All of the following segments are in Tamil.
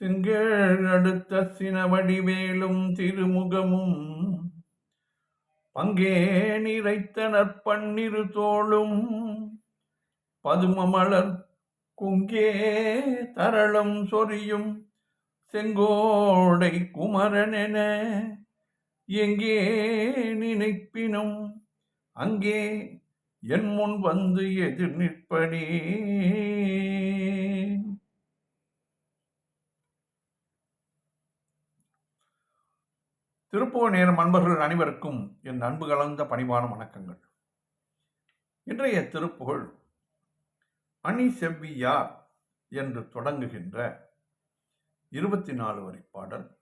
செங்கேழ் அடுத்த சினவடிவேலும் திருமுகமும் பங்கே நிறைத்த நற்பன்னிரு தோளும் பதுமமலர் குங்கே தரளம் சொரியும் செங்கோடை குமரனென எங்கே நினைப்பினும் அங்கே என் முன் வந்து எதிர் நிற்பனே. திருப்பூர் நேரம் அன்பர்கள் அனைவருக்கும் என் அன்பு கலந்த பணிவான வணக்கங்கள். இன்றைய திருப்புகழ் அணி செவ்வியார் என்று தொடங்குகின்ற இருபத்தி நாலு வரி பாடல்.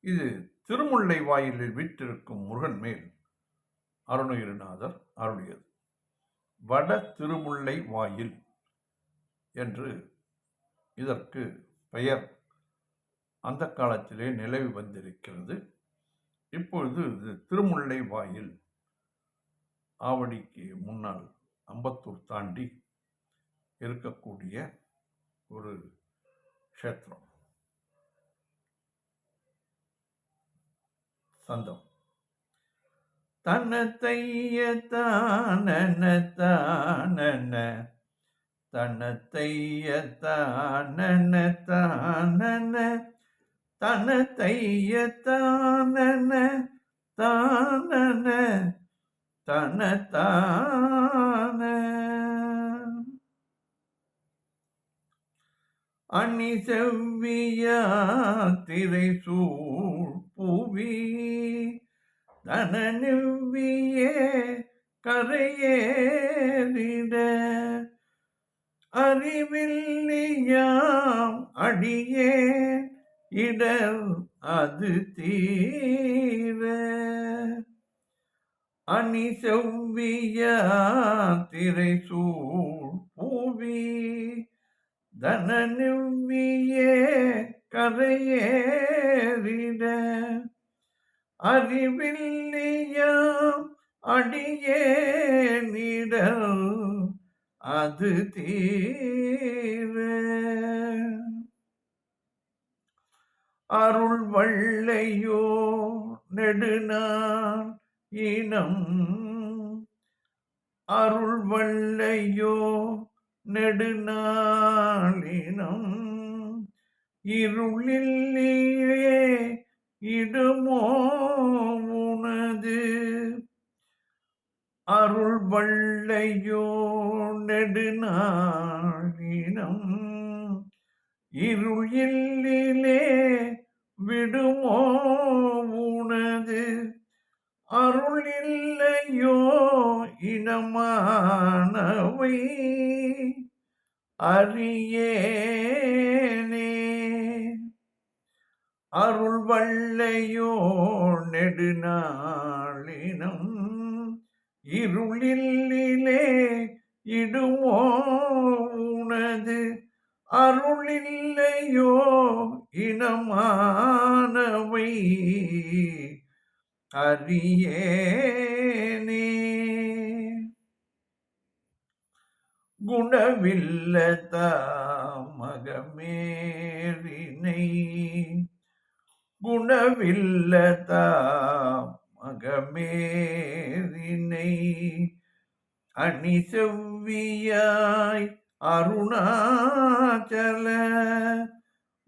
இது திருமுல்லை வாயிலில் வீட்டிருக்கும் முருகன் மேல் அருணகிரிநாதர் அருளியது. வட திருமுல்லை வாயில் என்று இதற்கு பெயர். அந்த காலத்திலே நிலவி வந்திருக்கிறது. இப்பொழுது இது திருமுல்லை வாயில். ஆவடிக்கு முன்னால் அம்பத்தூர் தாண்டி இருக்கக்கூடிய ஒரு க்ஷேத்திரம். சந்தம். தன்னத்தைய தானன தானன. தன்னத்தைய தானன தானன. தன தனத்தைய தானன தானன தான அணி செவ்வியா திரை சூழ் புவி தன தனநிவ்வியே கரையேறிட. அறிவில்லியாம் அடியே இடர் அது தீர அணி செவ்விய திரை சூழ் பூவி தனநிவ்வியே கரையேறிட. அறிவில்லியாம் அடியே நிடல் அது தீ நெடுநாள் இனம். அருள் வள்ளையோ நெடுநாளினம் இருளில்லையே இடுமோ உனது. அருள் வள்ளையோ நெடுநாளினம் இருளில்லே விடுமோ உனது அருள் இல்லையோ இனமானவை? அறியேனே. அருள் வல்லையோ நெடுநாளினம் இருளிலே இடுமோ உனது அருளில்லையோ இனமானவை? அறியேனே. குணவில்லத மகமேறினை குணவில்லத மகமேறினை அணி செவ்வியாய் அருணாச்சல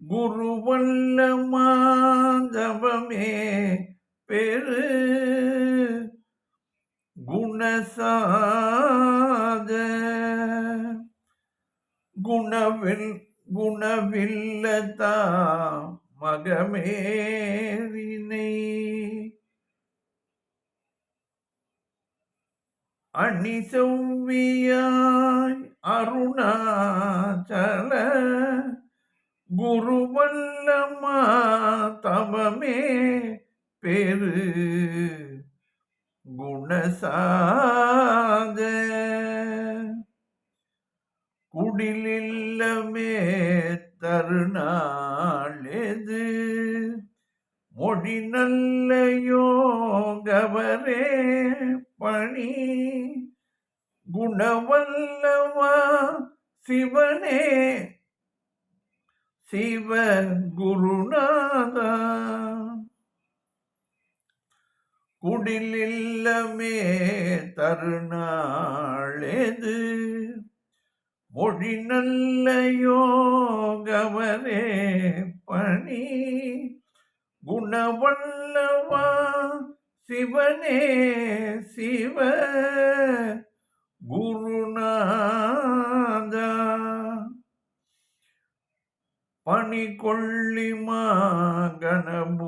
குருவல்ல மாதவமே பெரு. குணசாத குணவில் குணவில்லதா மகமேரினை அணி செவ்வியாய் அருணாச்சல குருவல்லமா தவமே பெரு குணசாக குடிலில்லமே தருணாளெது மொழி நல்ல யோகவரே பணி குணவல்லவா சிவனே. சிவ குருநாதா. குடிலில்லமே தருணாளேது மொழி நல்ல யோகவரே பணி. குணவல்லவா சிவனே சிவ குருநாதா. பணி கொள்ளிமா கணபூதமுடு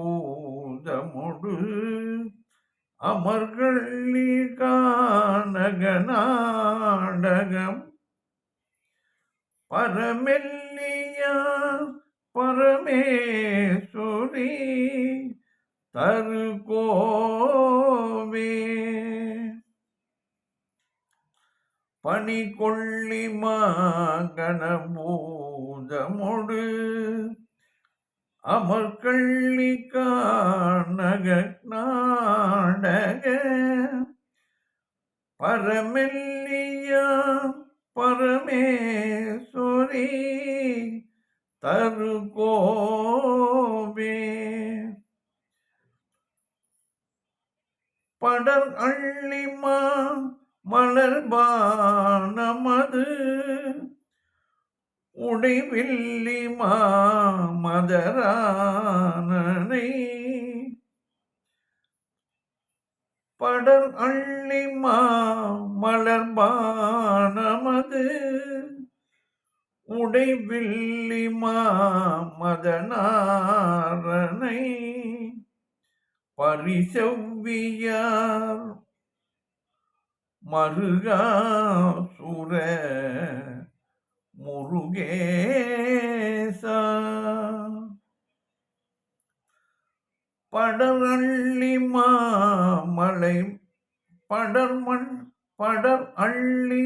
அமர்கள்ளி கானக நாடகம். பரமெல்லியா பரமேஸ்வரி தரு மணி கொள்ளி கணபூதமொடு அமர்கள்ளி காணக நாடக பரமெல்லியா பரமேஸ்வரி தரு தருகோவே. படர் அள்ளிமா மலர்பானமது உடைவில்லி மாமதரானனை. படர் அள்ளி மாமலர்பானமது உடைவில்லி மாமதனாரனை பரிசவ்வியார் மருகாசுர முருகேசா. படரள்ளி மாமலை படர்மண் படர் அள்ளி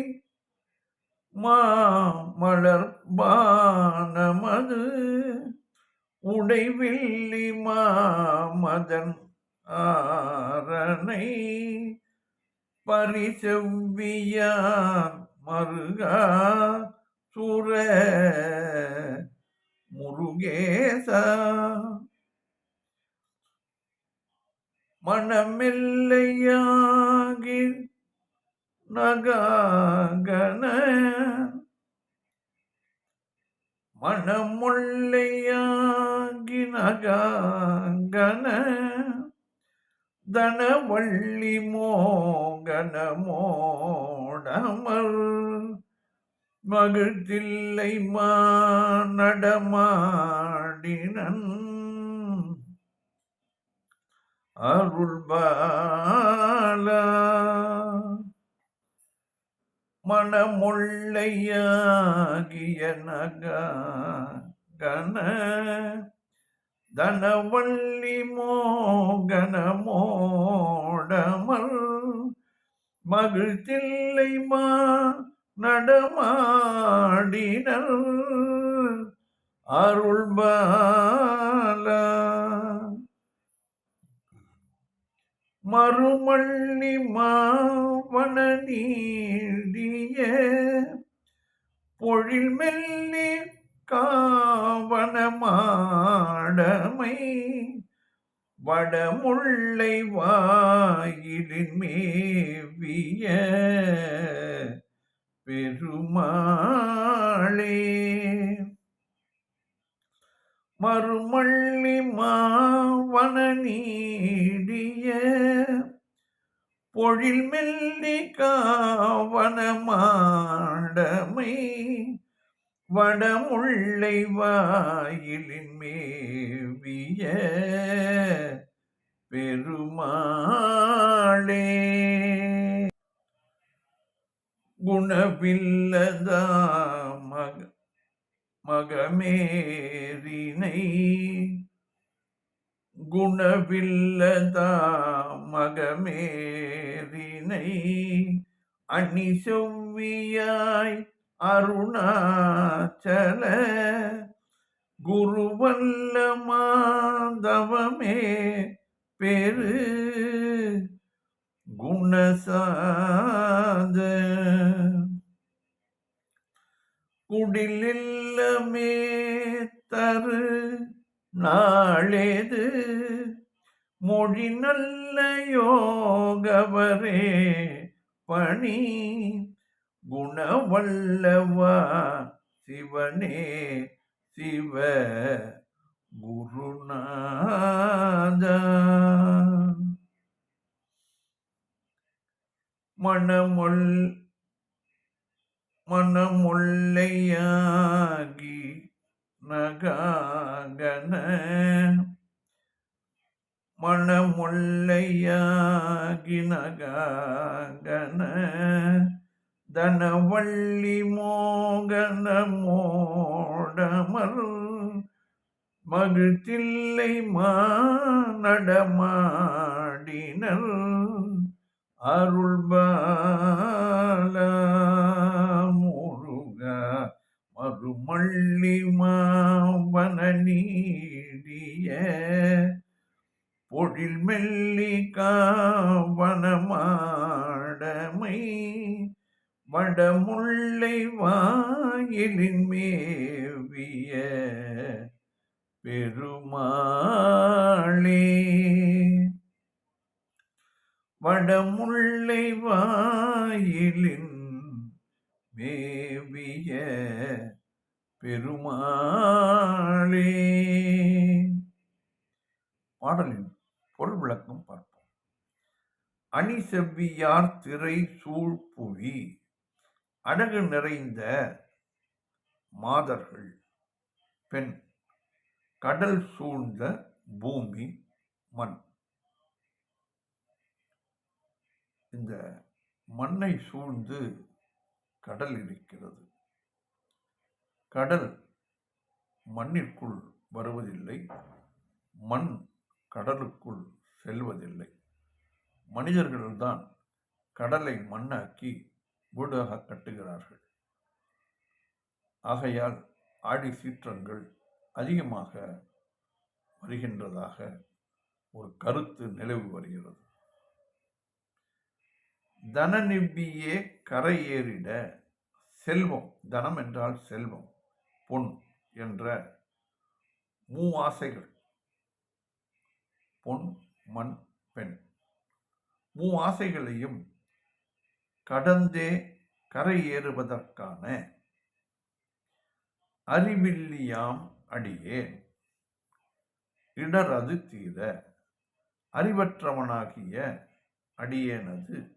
மாமலர் பானமது உடைவில்லி மாமதன் ஆரணை. பரிசெவ்வியார் மருகா சுர முருகேசா. மனமில்லையாகி நகாகன. மனமுள்ளையாகி நகாங்கன தனவள்ளி மோ மோகனமோடமர். மகிழ்த்தில்லை மா நடமாடினன் அருள்பாலா. மனமுள்ளையாகிய நக கன தனவள்ளி மோகனமோடமல் மகிழ்த்தில்லை மா நடமாடினர் அருள்பால. மறுமள்ளி மாவன நீடிய பொழில் மெல்லி காவனமாடமை. வடமுல்லை வாயிலின் மேவிய பெருமாளே. மறுமள்ளி மாவன நீடிய பொழில் மெல்லி காவன மாடமை வடமுல்லை வாயிலின் மேவிய பெருமாளே. குணவில்லதா மக மகமேரினை குணவில்லதா மகமேரினை அணி செவ்வியாய் அருணாச்சல குருவல்ல மாதவமே பெரு குணசாத குடிலில்லமே தரு நாளேது மொழி நல்ல யோகவரே பணி குணவல்லவா? சிவனே சிவ குருநாதா. மணமுள் மணமுள்ளையாகி நகாகன மணமுள்ளையாகி நகாகன தனவள்ளி மோகன மோடமர் மகிழ்த்தில்லை மானடமாடினர் அருள்பால முருக மறுமள்ளி மாவன நீடிய பொழில் மெல்லி காவனமாடமை வடமுல்லை வாயிலின் மேவிய பெருமாளே. வடமுல்லை வாயிலின் மேவிய பெருமாளே. பாடலின் பொருள் விளக்கம் பார்ப்போம். அணி செவ்வியார் திரை சூழ்புவி அழகு நிறைந்த மாதர்கள். பெண் கடல் சூழ்ந்த பூமி மண். இந்த மண்ணை சூழ்ந்து கடல் இருக்கிறது. கடல் மண்ணிற்குள் வருவதில்லை மண் கடலுக்குள் செல்வதில்லை. மனிதர்கள்தான் கடலை மண்ணாக்கி கூடாக கட்டுகிறார்கள். ஆகையால் ஆடி சீற்றங்கள் அதிகமாக வருகின்றதாக ஒரு கருத்து நிலவு வருகிறது. தனநிவ்வியே கரையேறிட செல்வம் தனம் என்றால் செல்வம் பொன் என்ற மூ ஆசைகள் பொன் மண் பெண். மூ ஆசைகளையும் கடந்தே கரையேறுவதற்கான அறிவில்லியாம் அடியே இடரது தீர அறிவற்றவனாகிய அடியேனது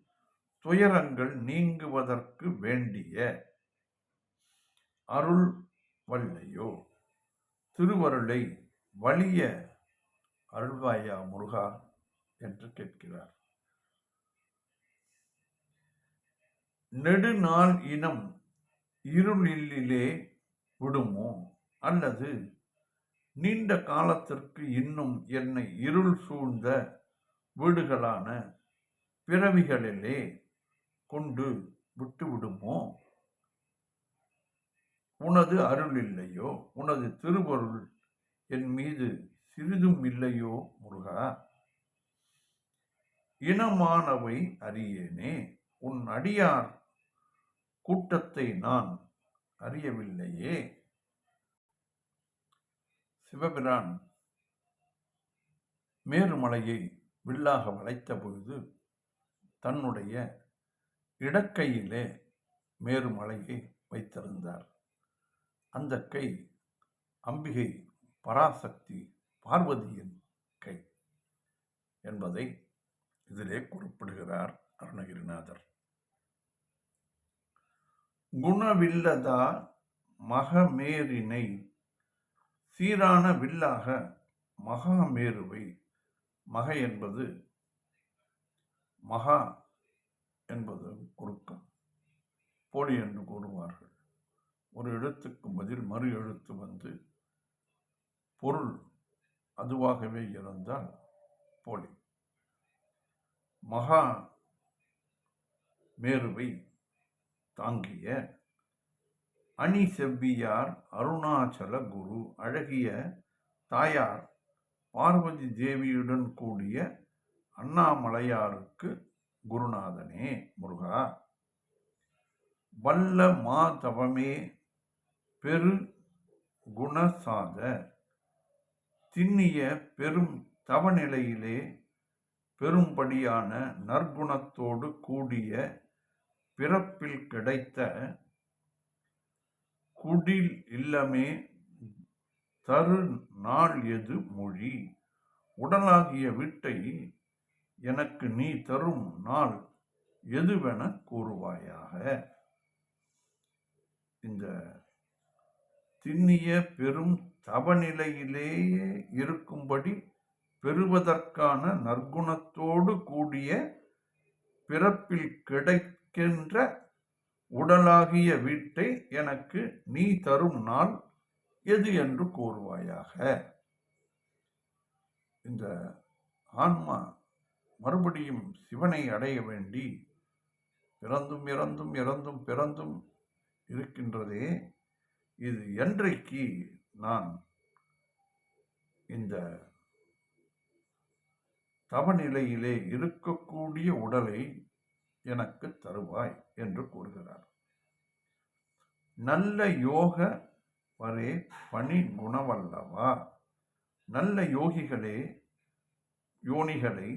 துயரங்கள் நீங்குவதற்கு வேண்டிய அருள் வல்லையோ? திருவருளை வலிய அருள்வாயா முருகா? என்று கேட்கிறார். நெடுநாள் இனம் இருளிலே விடுமோ? அல்லது நீண்ட காலத்திற்கு இன்னும் என்னை இருள் சூழ்ந்த வீடுகளான பிறவிகளிலே கொண்டு விட்டுவிடுமோ உனது அருள் இல்லையோ? உனது திருவருள் என் மீது சிறிதும் இல்லையோ முருகா? இனமானவை அறியேனே. உன் அடியார் கூட்டத்தை நான் அறியவில்லையே. சிவபிரான் மேருமலையை வில்லாக வளைத்த பொழுது தன்னுடைய இடக்கையிலே மேருமலையை வைத்திருந்தார். அந்த கை அம்பிகை பராசக்தி பார்வதியின் கை என்பதை இதிலே குறிப்பிடுகிறார் அருணகிரிநாதர். குணவில்லதா மகமேரினை சீரான வில்லாக மகாமேருவை மக என்பது மகா என்பது குறுக்கம் போலி என்று கூறுவார்கள். ஒரு எழுத்துக்கு பதில் மறு எழுத்து வந்து பொருள் அதுவாகவே இருந்தால் போலி. மகா மேருவை தாங்கிய அணி செவ்வியார் அருணாச்சல குரு அழகிய தாயார் பார்வதி தேவியுடன் கூடிய அண்ணாமலையாருக்கு குருநாதனே முருகா. வல்ல மா தவமே பெரு குணசாத திண்ணிய பெரும் தவநிலையிலே பெரும்படியான நற்குணத்தோடு கூடிய பிறப்பில் கிடைத்த குடில் இல்லமே தரு நாள் எது மொழி? உடலாகிய வீட்டை எனக்கு நீ தரும் நாள் எதுவென கூறுவாயாக? இந்த திண்ணிய பெரும் தவநிலையிலேயே இருக்கும்படி பெறுவதற்கான நற்குணத்தோடு கூடிய பிறப்பில் கிடைக்கின்ற உடலாகிய வீட்டை எனக்கு நீ தரும் நாள் எது என்று கூறுவாயாக? இந்த ஆன்மா மறுபடியும் சிவனை அடைய வேண்டி பிறந்தும் இறந்தும் இறந்தும் பிறந்தும் இருக்கின்றதே இது என்றைக்கு நான் இந்த தவநிலையிலே இருக்கக்கூடிய உடலை எனக்கு தருவாய் என்று கூறுகிறார். நல்ல யோக வரே பணி குணவல்லவா நல்ல யோகிகளே யோனிகளை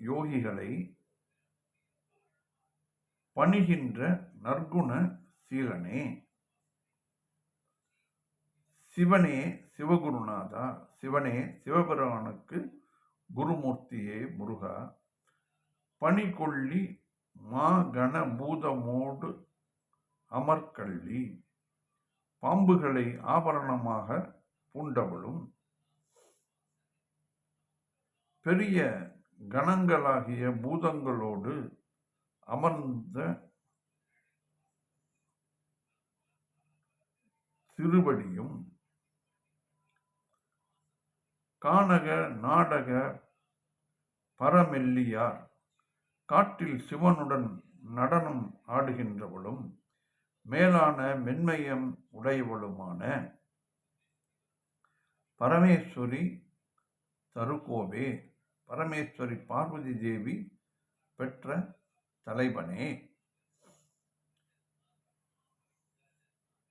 யோகிகளை பணிகின்ற நற்குண சீலனே. சிவனே சிவகுருநாதா சிவனே சிவபெருமானுக்கு குருமூர்த்தியே முருகா. பணிகொள்ளி மா கண பூதமோடு அமர்கள்ளி. பாம்புகளை ஆபரணமாக பூண்டவளும் பெரிய கணங்களாகிய பூதங்களோடு அமர்ந்த திருவடியும் கானக நாடக பரமெல்லியார் காட்டில் சிவனுடன் நடனம் ஆடுகின்றவளும் மேலான மென்மையம் உடையவளுமான பரமேஸ்வரி தருகோவே பரமேஸ்வரி பார்வதி தேவி பெற்ற தலைவனே.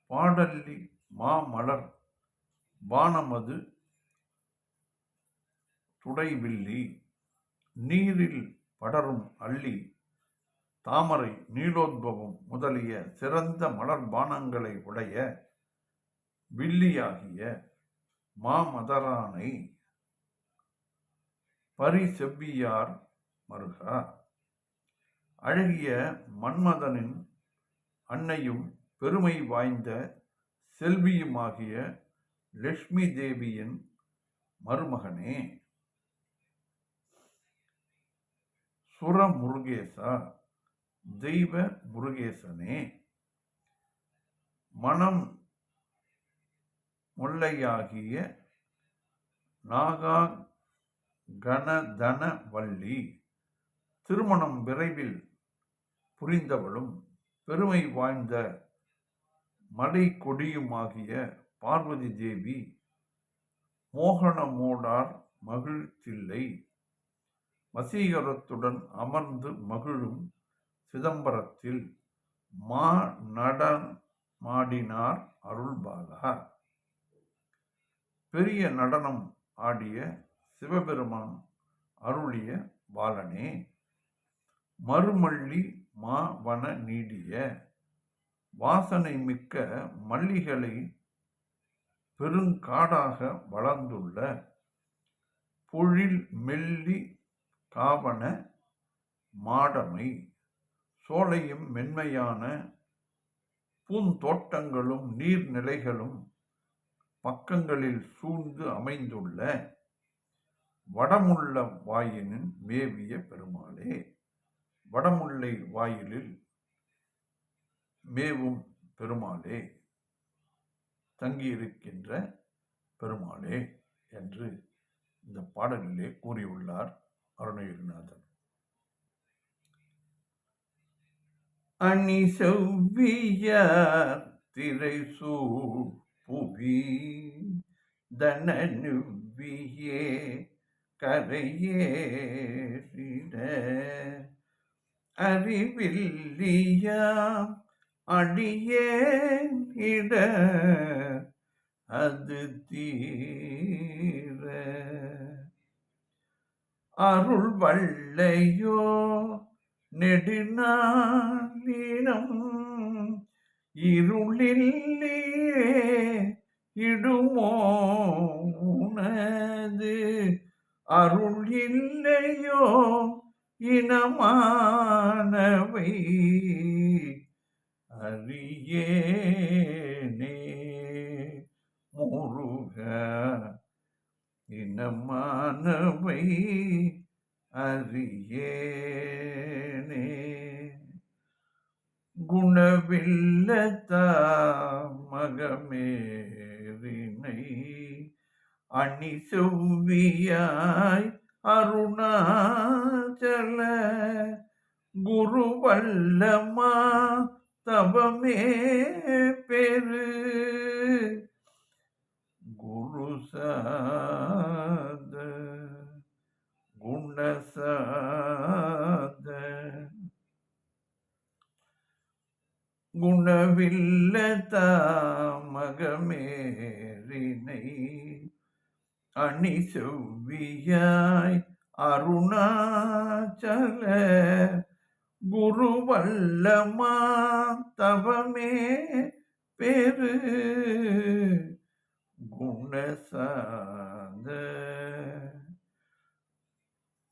பாடல்லி மாமலர் வானமது துடைவில்லி நீரில் படரும் அள்ளி தாமரை நீலோத்பவம் முதலிய சிறந்த மலர்பானங்களை உடைய வில்லியாகிய மாமதரானை பரிசெவ்வியார் மருகா. அழகிய மன்மதனின் அன்னையும் பெருமை வாய்ந்த செல்வியுமாகிய லட்சுமி தேவியின் மருமகனே. சுர முருகேசா தெய்வ முருகேசனே. மனம் முல்லையாகிய நாகா கணதன வள்ளி திருமணம் விரைவில் புரிந்தவளும் பெருமை வாய்ந்த மலை கொடியுமாகிய பார்வதி தேவி மோகனமோடார் மகிழ்ச்சில்லை. வசீகரத்துடன் அமர்ந்து மகிழும் சிதம்பரத்தில் மா நடமாடினார் அருள்பாலா. பெரிய நடனம் ஆடிய சிவபெருமான் அருளிய பாலனே மறுமள்ளி மா வன நீடிய வாசனை மிக்க மல்லிகளை பெருங்காடாக வளர்ந்துள்ள பொழில் மெல்லி காவன மாடமை சோலையும் மென்மையான பூந்தோட்டங்களும் நீர்நிலைகளும் பக்கங்களில் சூழ்ந்து அமைந்துள்ள வடமுள்ள வாயினின் மேவிய பெருமாளே. வடமுல்லை வாயிலில் மேவும் பெருமாளே. தங்கியிருக்கின்ற பெருமாளே என்று இந்த பாடலிலே கூறியுள்ளார். அருணகிரிநாதன். அணி செவ்வியார் திரை புவி தனனுவியே கரையேறிட அறிவில்லியாம் அடியே இட அது தீர. அருள் வள்ளையோ நெடுநாளினம் இருளில்லே இடுமோனது அருள் இல்லையோ இனமானவை அறியேனே முருக. இனமானவை அறியேனே. குணவில்லத்த மகமேறினை அணி செவ்வியாய் அருணாச்சல குருவல்லமா தவமே பெரு. சாத குணசாத. குணவில்ல தாமகமேறினை அணி செவ்வியாய் அருணாச்சல குருவல்லமா தவமே பெரு குணசாத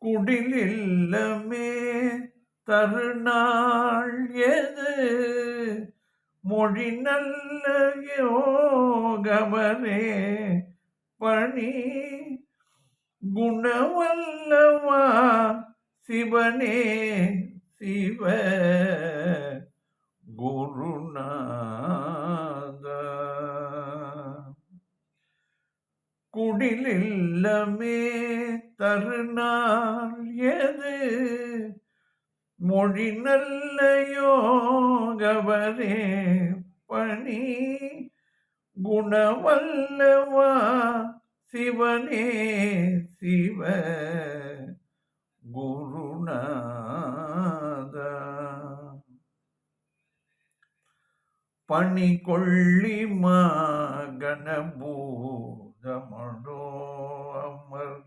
குடிலில்லமே தருநாள் எது? மொழி நல்ல யோகமரே பணி குணவல்லவா சிவனே சிவ குருநா குடில் இல்லமே தருணால் எது? மொழி நல்ல யோகவரே பணி குணவல்லவா சிவனே சிவ குருநாதா. பணி கொள்ளி மா கணபூ மகனபூதமடோ அமர்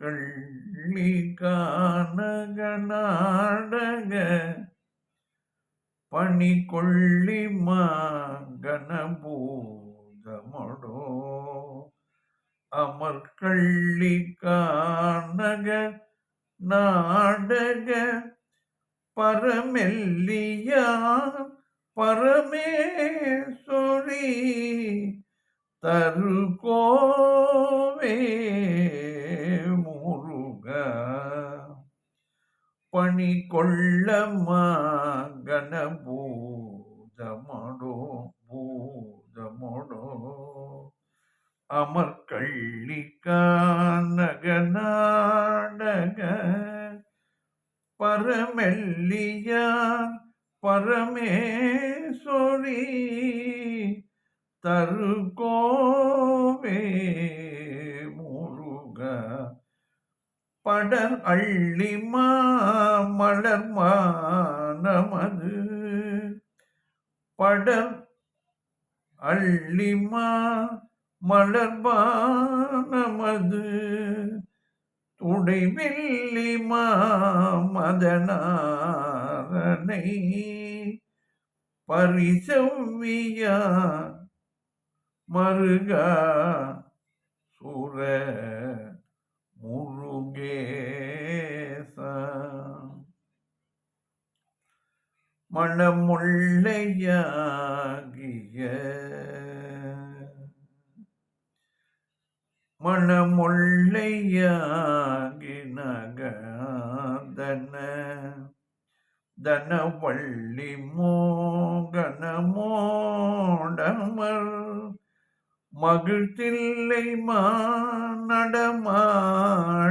கள்ளி கானக நாடக பணி கொள்ளி மகனபூதமடோ அமர் கள்ளி கானக நாடக பரமெல்லியா பரமேஸ்வரி தரு முருக. பணி கொள்ள மகனபூதமடோ பூதமடோ அமர் கள்ளிக்கானகநாடக பரமெல்லியார் பரமெல்லியான் பரமேஸ்வரி. தருகோவே முருக. படர் அள்ளிமா மாமலர் மானமது. படர் அள்ளிமா மலர்பானமது துடைவில்லி மாமதனாரனை பரிசவ்வியா மருகா சுர முருகேசா. மணமுள்ளையாகிய நகாதன தனவள்ளி மோகனமோடமர் மகிழ்த்தில்லை நடமாடினர்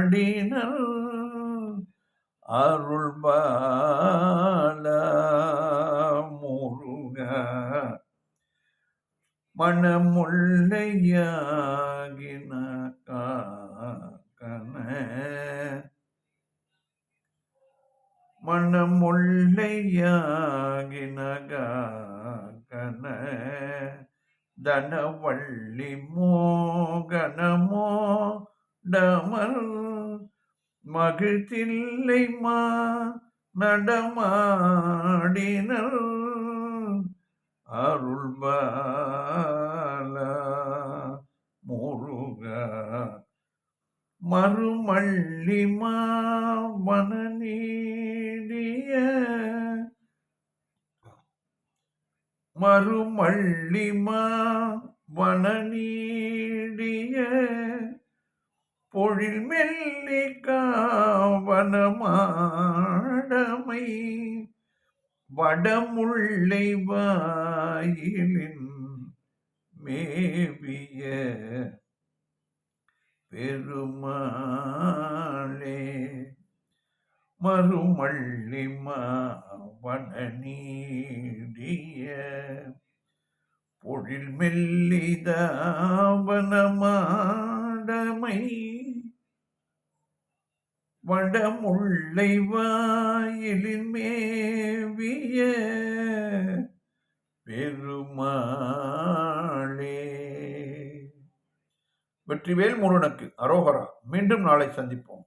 அருள் பால முருக மணமுள்ளையாகின காக்கன மணமுள்ளையாகின காக்கன தனவள்ளி மோகனமோ டமர் மகிழ்ச்சில்லை மா நடமாடினர் அருள்பாலா முருகா மறுமள்ளிமா மனநீடிய மறுமள்ளிமா வனநீடிய பொழில் மெல்லிக்காவனமாடமை வடமுள்ளை வாயிலின் மேவிய பெருமாளே மறுமள்ளிமா மாவன நீடிய பொழில் மெல்லிதாவனமாடமை வடமுள்ளை வாயிலின் மேவிய பெருமாளே. வெற்றிவேல் முருகனுக்கு அரோகரா மீண்டும் நாளை சந்திப்போம்.